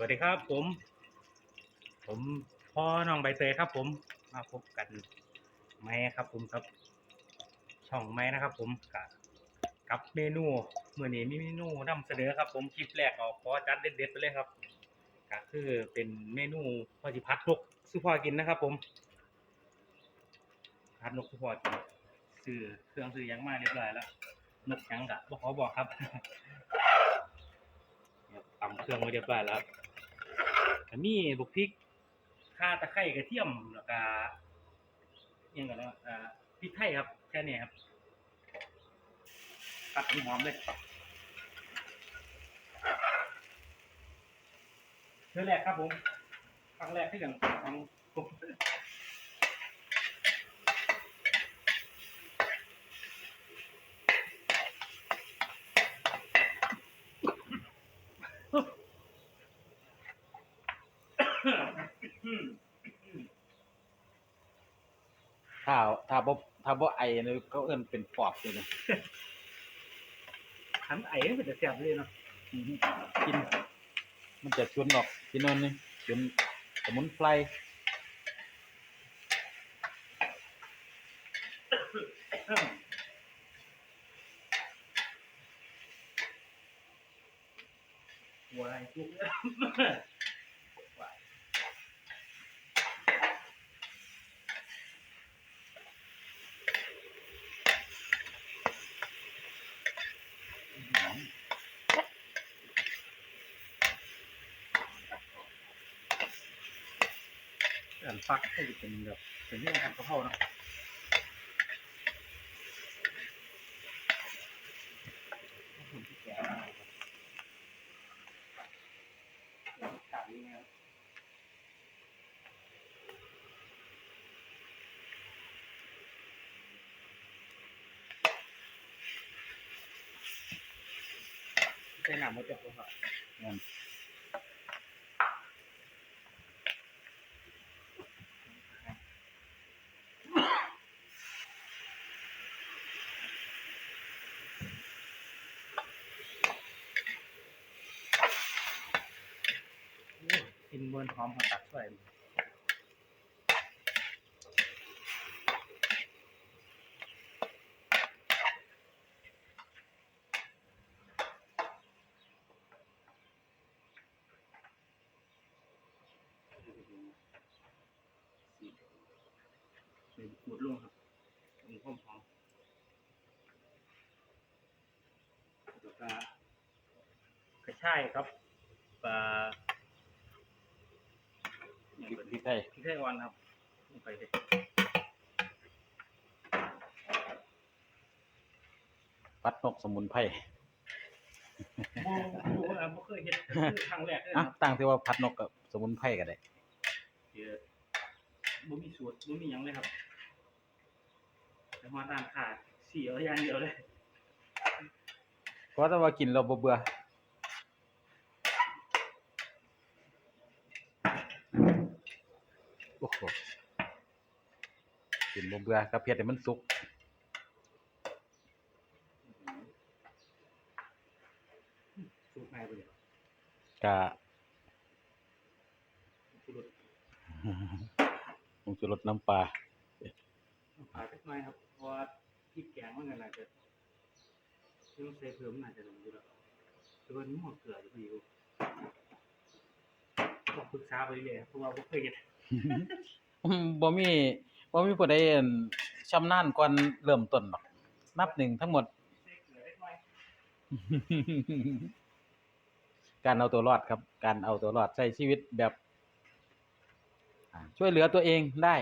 สวัสดีครับ ผม ผมพ่อน้องใบเตยครับ ผมมาพบกันไหมครับ ผมครับ ช่องไหมนะครับ ผมกับกับเมนูเมื่อนี้มีเมนูนำเสนอครับ ผมคลิปแรกเอาขอจัดเด็ดๆไปเลยครับก็คือเป็นเมนูพอจิพัดนกสุพอกินนะครับ ผมพัดนกสุพอกินซื้อเครื่องซื้อยังมาเรียบร้อยแล้วนกยังกะบ่ขอบอกครับเนี่ยตำเครื่องไว้เรียบร้อยแล้วครับ ก็มีบุกพริกข่าตะไคร้กระเทียมแล้วก็ยังกันนะอ่าพริกไทยครับแค่นี้ครับตัดให้หอมเลยเทื่อแรกครับผมครั้งแรกที่กันของผม ถ้าถ้าบ่ถ้าบ่ ไอนี่เขาเอิ้นเป็นปอบอยู่นี่ขันไอ้นี่เป็นแต่แซ่บเลยเนาะอื้อหือกิน มันจะชวนออกกินนั่นนี่ชวนสมุนไพรวายทุกอันฟักก็จะเป็นแบบเป็นเรื่องการกะเพราเนาะผมที่แก่ มากครับขาดนี่นะครับใส่น้ำมันจะพอครับ นั่น กินบนหอมขอตัดช่วยเป็นขูดลงครับลงหอมหอมแล้วก็กระชายครับปลา พริกพริกไทยพริกไทยอ่อนครับลงไปเลยปัดนกสมุนไพรโอ้โหอะบ่เคยเห็นคือครั้งแรกเลยอะครับตั้งที่ว่าพัดนกกับสมุนไพรก็ได้เดี๋ยวบ่มีสูตรบ่มีหยังเลยครับแต่มาตามขาดสี่เอาอย่างเดียวเลยเพราะถ้าว่ากินเราบ่เบื่อ โอ้โหกินบ่เบื่อกับเผ็ดให้มันสุกสูตรใหม่ไปเลยกะสูตรผงชูรสน้ำปลาปลาสักหน่อยครับเพราะว่าพริกแกงมันก็น่าจะต้องใส่เพิ่มน่าจะลงอยู่แล้วแต่ว่านี่หมดเกลืออยู่ดีอยู่ก็ปรึกษาไปเรื่อยเพราะว่าบ่เคยเห็นอืม บ่มีบ่มีผู้ใดอั่นชำนาญก่อนเริ่มต้นหรอก นับหนึ่งทั้งหมด การเอาตัวรอดครับ การเอาตัวรอดใช้ชีวิตแบบช่วยเหลือตัวเองได้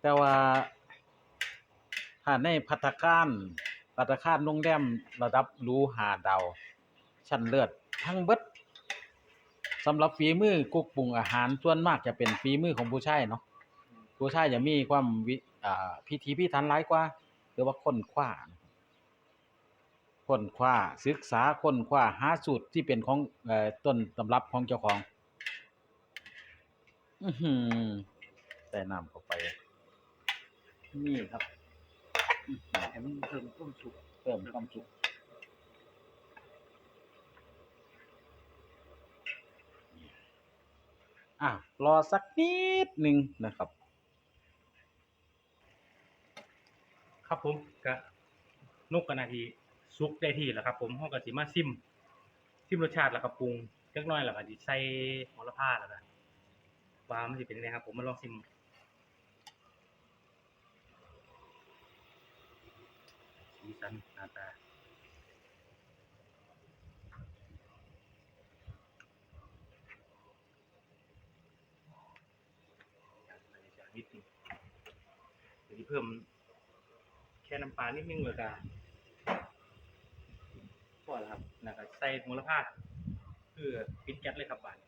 แต่ว่าถ้าในภัตตาคารภัตตาคารโรงแรมระดับรู้หาดาว ชั้นเลิศทั้งเบิดสำหรับฝีมือกุกปรุงอาหารส่วนมากจะเป็นฝีมือของผู้ชายเนาะผู้ชายจะมีความวิอ่าพิถีพิถันหลายกว่า หรือว่าค้นคว้าค้นคว้าศึกษาค้นคว้าหาสูตรที่เป็นของอต้นตำรับของเจ้าของอื้อหือใส่น้ำเข้าไป นี่ครับให้มันเพิ่มความสุขเพิ่มความสุข อะรอสักนิดหนึ่งนะครับ ครับผมก็นกกันนาทีสุกได้ที่แล้วครับผมเฮาก็สิมาซิมซิมรสชาติแล้วก็ปรุงเล็กน้อยแล้วก็สิใส่โหระพาแล้วก็ว่ามันสิเป็นยังไงครับผมมาลองซิมสีสันหน้าตานิดนึงเดี๋ยวนี้เพิ่ม แค่น้ำปลานิดนึงเลยกาพอแล้วครับแล้วก็ใส่มูลค่าเพื่อปิดแก๊สเลยครับบาน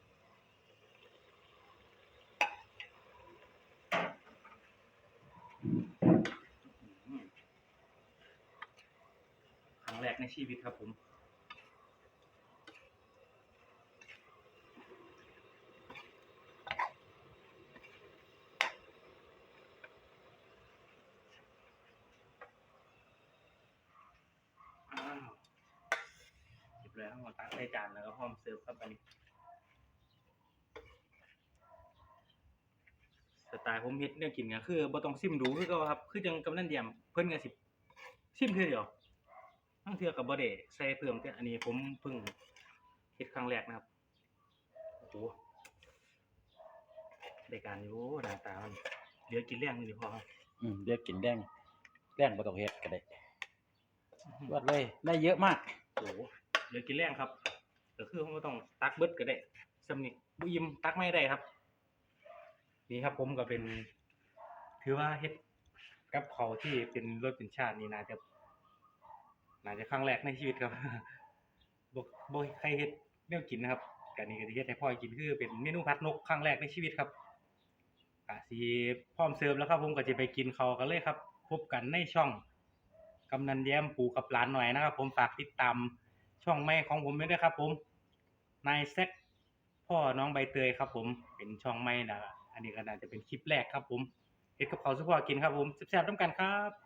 ครั้งแรกในชีวิตครับผม เรียบร้อยทั้งหมดตักใส่จานแล้วก็พร้อมเสิร์ฟครับอันนี้ สไตล์ผมเฮ็ดเนี่ยกินก็คือบ่ต้องซิมดูคือเก็ครับ คือจังกำนันเดียมเพิ่นก็สิซิมเทื่อเดียวทั้งเทื่อก็บ่ได้ใส่เพิ่มแต่อันนี้ผมเพิ่งเฮ็ดครั้งแรกนะครับโอ้โหได้การอยู่หน้าตามันเดี๋ยวกินแรงมื้อนี้พอครับอืมเดี๋ยวกินแดงแดงบ่ต้องเฮ็ดก็ได้วัดเลย ได้เยอะมาก โอ้โห เดี๋ยวกินแรงครับก็คือผมบ่ต้องตักเบิดก็ได้สำนี้บ่อิ่มตักไม่ได้ครับ นี่ครับผมก็เป็น ถือว่าเฮ็ดกับเขาวที่เป็นรสเป็นชาตินี่น่าจะน่าจะครั้งแรกในชีวิตครับบ่บ่ใครเฮ็ดแนวกินนะครับก็นี่ก็สิเฮ็ดให้พ่อกินคือเป็นเมนูผัดนกครั้งแรกในชีวิตครับก็สิพร้อมเสิร์ฟแล้วครับผมก็จะไปกินเขากันเลยครับ พบกันในช่องกำนันแย้มปูกับหลานหน่อยนะครับ ผมฝากติดตาม ช่องแม่ของผมด้วยนะครับ ผมนายแซคพ่อน้องใบเตยครับ ผมเป็นช่องใหม่นะอันนี้ก็น่าจะเป็นคลิปแรกครับ ผมเห็ดกับข้าสุภาพกินครับ ผมแซ่บๆต้องกันครับ